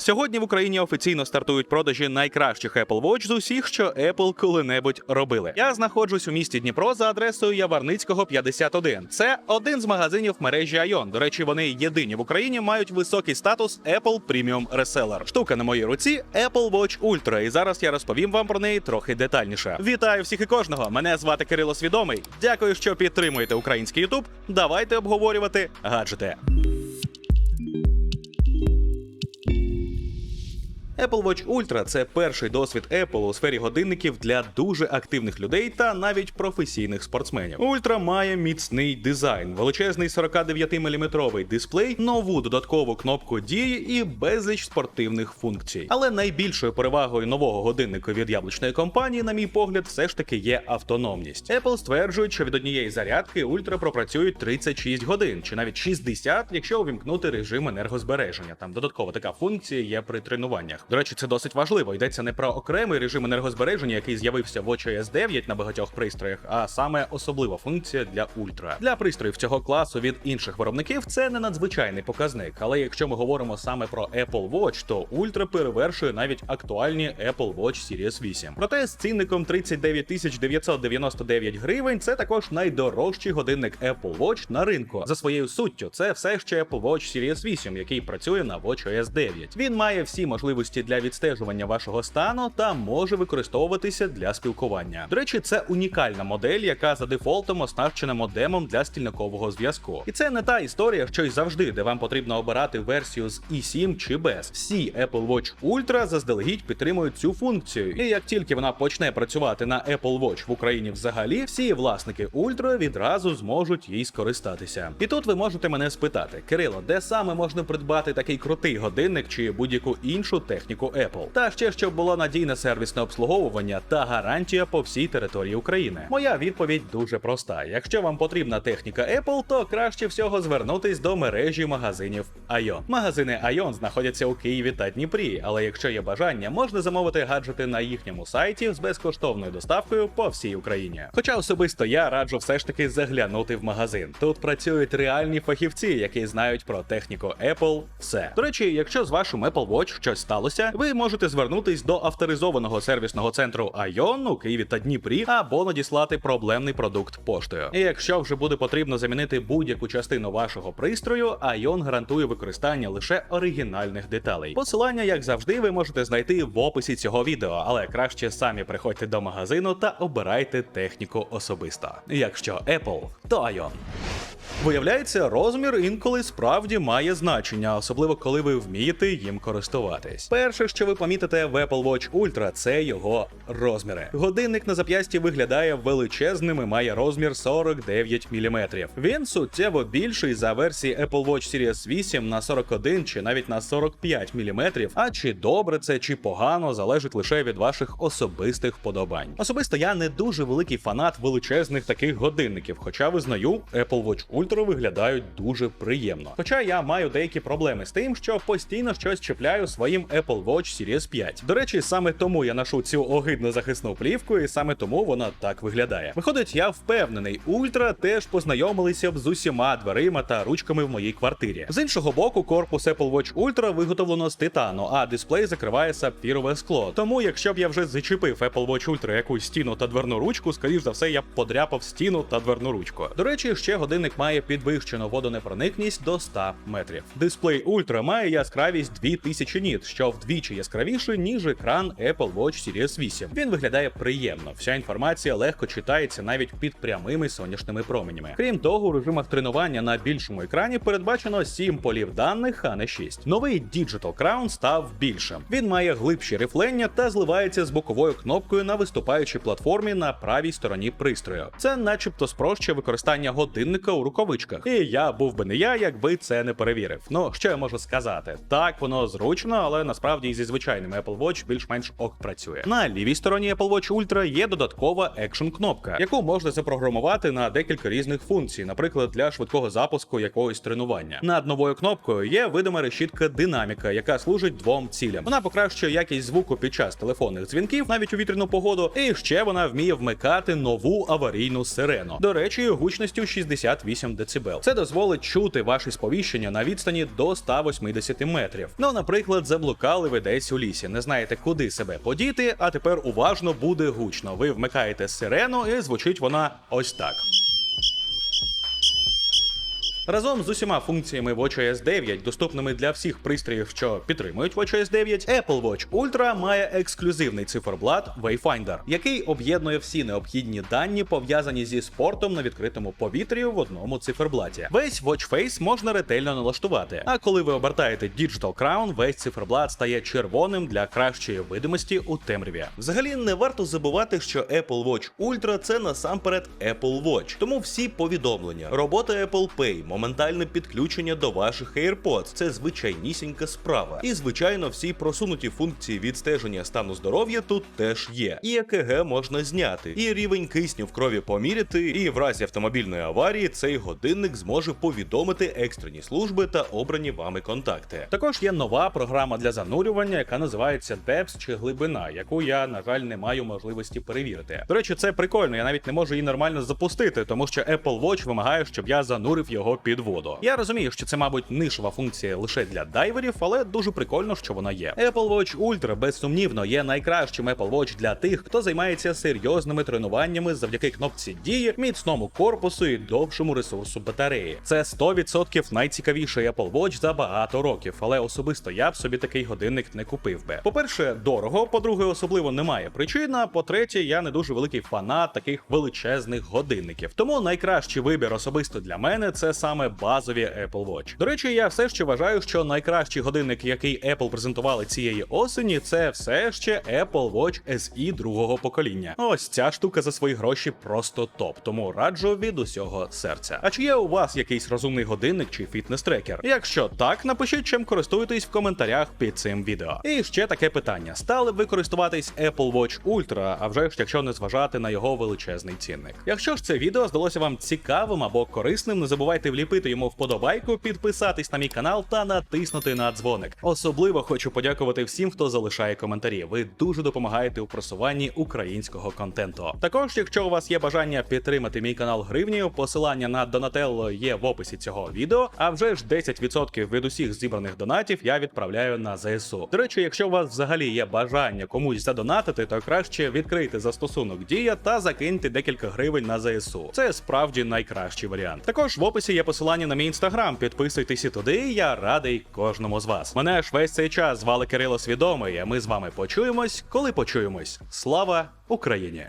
Сьогодні в Україні офіційно стартують продажі найкращих Apple Watch з усіх, що Apple коли-небудь робили. Я знаходжусь у місті Дніпро за адресою Яворницького 51. Це один з магазинів мережі Ion. До речі, вони єдині в Україні мають високий статус Apple Premium Reseller. Штука на моїй руці Apple Watch Ultra, і зараз я розповім вам про неї трохи детальніше. Вітаю всіх і кожного! Мене звати Кирило Свідомий. Дякую, що підтримуєте український YouTube. Давайте обговорювати гаджети. Apple Watch Ultra – це перший досвід Apple у сфері годинників для дуже активних людей та навіть професійних спортсменів. Ultra має міцний дизайн, величезний 49-мм дисплей, нову додаткову кнопку дії і безліч спортивних функцій. Але найбільшою перевагою нового годинника від яблучної компанії, на мій погляд, все ж таки є автономність. Apple стверджують, що від однієї зарядки Ultra пропрацюють 36 годин, чи навіть 60, якщо увімкнути режим енергозбереження. Там додаткова така функція є при тренуваннях. До речі, це досить важливо. Йдеться не про окремий режим енергозбереження, який з'явився в WatchOS 9 на багатьох пристроях, а саме особлива функція для Ultra. Для пристроїв цього класу від інших виробників це не надзвичайний показник. Але якщо ми говоримо саме про Apple Watch, то Ultra перевершує навіть актуальні Apple Watch Series 8. Проте з цінником 39 тисяч 999 гривень це також найдорожчий годинник Apple Watch на ринку. За своєю суттю, це все ще Apple Watch Series 8, який працює на WatchOS 9. Він має всі можливості для відстежування вашого стану та може використовуватися для спілкування. До речі, це унікальна модель, яка за дефолтом оснащена модемом для стільникового зв'язку. І це не та історія, що й завжди, де вам потрібно обирати версію з i7 чи без. Всі Apple Watch Ultra заздалегідь підтримують цю функцію. І як тільки вона почне працювати на Apple Watch в Україні взагалі, всі власники Ultra відразу зможуть їй скористатися. І тут ви можете мене спитати, Кирило, де саме можна придбати такий крутий годинник чи будь-яку іншу техніку Apple? Та ще щоб було надійне сервісне обслуговування та гарантія по всій території України. Моя відповідь дуже проста: якщо вам потрібна техніка Apple, то краще всього звернутись до мережі магазинів Ion. Магазини Ion знаходяться у Києві та Дніпрі, але якщо є бажання, можна замовити гаджети на їхньому сайті з безкоштовною доставкою по всій Україні. Хоча особисто я раджу все ж таки заглянути в магазин. Тут працюють реальні фахівці, які знають про техніку Apple все. До речі, якщо з вашим Apple Watch щось сталося, ви можете звернутись до авторизованого сервісного центру Ion у Києві та Дніпрі або надіслати проблемний продукт поштою. І якщо вже буде потрібно замінити будь-яку частину вашого пристрою, Ion гарантує використання лише оригінальних деталей. Посилання, як завжди, ви можете знайти в описі цього відео, але краще самі приходьте до магазину та обирайте техніку особисто. Якщо Apple, то Ion. Виявляється, розмір інколи справді має значення, особливо коли ви вмієте їм користуватись. Перше, що ви помітите в Apple Watch Ultra, це його розміри. Годинник на зап'ясті виглядає величезним і має розмір 49 мм. Він суттєво більший за версії Apple Watch Series 8 на 41 чи навіть на 45 мм. А чи добре це чи погано залежить лише від ваших особистих вподобань. Особисто я не дуже великий фанат величезних таких годинників, хоча визнаю, Apple Watch Ultra виглядають дуже приємно. Хоча я маю деякі проблеми з тим, що постійно щось чіпляю своїм Apple Watch Series 5. До речі, саме тому я ношу цю огидну захисну плівку, і саме тому вона так виглядає. Виходить, я впевнений, Ультра теж познайомилися б з усіма дверима та ручками в моїй квартирі. З іншого боку, корпус Apple Watch Ultra виготовлено з титану, а дисплей закриває сапфірове скло. Тому, якщо б я вже зачепив Apple Watch Ultra якусь стіну та дверну ручку, скоріш за все, я б подряпав стіну та дверну ручку. До речі, ще годинник має підвищену водонепроникність до 100 метрів. Дисплей Ultra має яскравість 2000 ніт, що вдвічі яскравіше, ніж екран Apple Watch Series 8. Він виглядає приємно. Вся інформація легко читається навіть під прямими сонячними променями. Крім того, у режимах тренування на більшому екрані передбачено 7 полів даних, а не 6. Новий Digital Crown став більшим. Він має глибші рифлення та зливається з боковою кнопкою на виступаючій платформі на правій стороні пристрою. Це, начебто, спрощує використання годинника у рукавичках. І я був би не я, якби це не перевірив. Ну що я можу сказати? Так, воно зручно, але насправді і зі звичайним Apple Watch більш-менш ок працює. На лівій стороні Apple Watch Ultra є додаткова екшн кнопка, яку можна запрограмувати на декілька різних функцій, наприклад, для швидкого запуску якогось тренування. Над новою кнопкою є видима решітка динаміка, яка служить двом цілям. Вона покращує якість звуку під час телефонних дзвінків, навіть у вітряну погоду, і ще вона вміє вмикати нову аварійну сирену. До речі, гучністю 68 1,8 дБ. Це дозволить чути ваші сповіщення на відстані до 180 метрів. Ну, наприклад, заблукали ви десь у лісі, не знаєте, куди себе подіти, а тепер уважно буде гучно. Ви вмикаєте сирену і звучить вона ось так. Разом з усіма функціями WatchOS 9, доступними для всіх пристроїв, що підтримують WatchOS 9, Apple Watch Ultra має ексклюзивний циферблат Wayfinder, який об'єднує всі необхідні дані, пов'язані зі спортом на відкритому повітрі в одному циферблаті. Весь Watch Face можна ретельно налаштувати. А коли ви обертаєте Digital Crown, весь циферблат стає червоним для кращої видимості у темряві. Взагалі не варто забувати, що Apple Watch Ultra це насамперед Apple Watch, тому всі повідомлення, робота Apple Pay, моментальне підключення до ваших AirPods – це звичайнісінька справа. І звичайно, всі просунуті функції відстеження стану здоров'я тут теж є. І ЕКГ можна зняти, і рівень кисню в крові поміряти, і в разі автомобільної аварії цей годинник зможе повідомити екстрені служби та обрані вами контакти. Також є нова програма для занурювання, яка називається Depth чи глибина, яку я, на жаль, не маю можливості перевірити. До речі, це прикольно, я навіть не можу її нормально запустити, тому що Apple Watch вимагає, щоб я занурив його під воду. Я розумію, що це, мабуть, нишова функція лише для дайверів, але дуже прикольно, що вона є. Apple Watch Ultra безсумнівно є найкращим Apple Watch для тих, хто займається серйозними тренуваннями завдяки кнопці дії, міцному корпусу і довшому ресурсу батареї. Це 100% найцікавіший Apple Watch за багато років, але особисто я б собі такий годинник не купив би. По-перше, дорого, по-друге, особливо немає причин. а По-третє, я не дуже великий фанат таких величезних годинників. Тому найкращий вибір особисто для мене це саме базові Apple Watch. До речі, я все ще вважаю, що найкращий годинник, який Apple презентували цієї осені, це все ще Apple Watch SE другого покоління. Ось ця штука за свої гроші просто топ. Тому раджу від усього серця. А чи є у вас якийсь розумний годинник чи фітнес-трекер? Якщо так, напишіть, чим користуєтесь в коментарях під цим відео. І ще таке питання: стали б ви користуватись Apple Watch Ultra, а вже ж якщо не зважати на його величезний цінник. Якщо ж це відео здалося вам цікавим або корисним, не забувайте вліпити йому вподобайку, підписатись на мій канал та натиснути на дзвоник. Особливо хочу подякувати всім, хто залишає коментарі. Ви дуже допомагаєте у просуванні українського контенту. Також, якщо у вас є бажання підтримати мій канал гривнею, посилання на Донателло є в описі цього відео. А вже ж 10% від усіх зібраних донатів я відправляю на ЗСУ. До речі, якщо у вас взагалі є бажання комусь задонатити, то краще відкрийте застосунок Дія та закиньте декілька гривень на ЗСУ. Це справді найкращий варіант. Також в описі є посилання на мій інстаграм. Підписуйтесь і туди. Я радий кожному з вас. Мене ж весь цей час звали Кирило Свідомий. А ми з вами почуємось, коли почуємось. Слава Україні!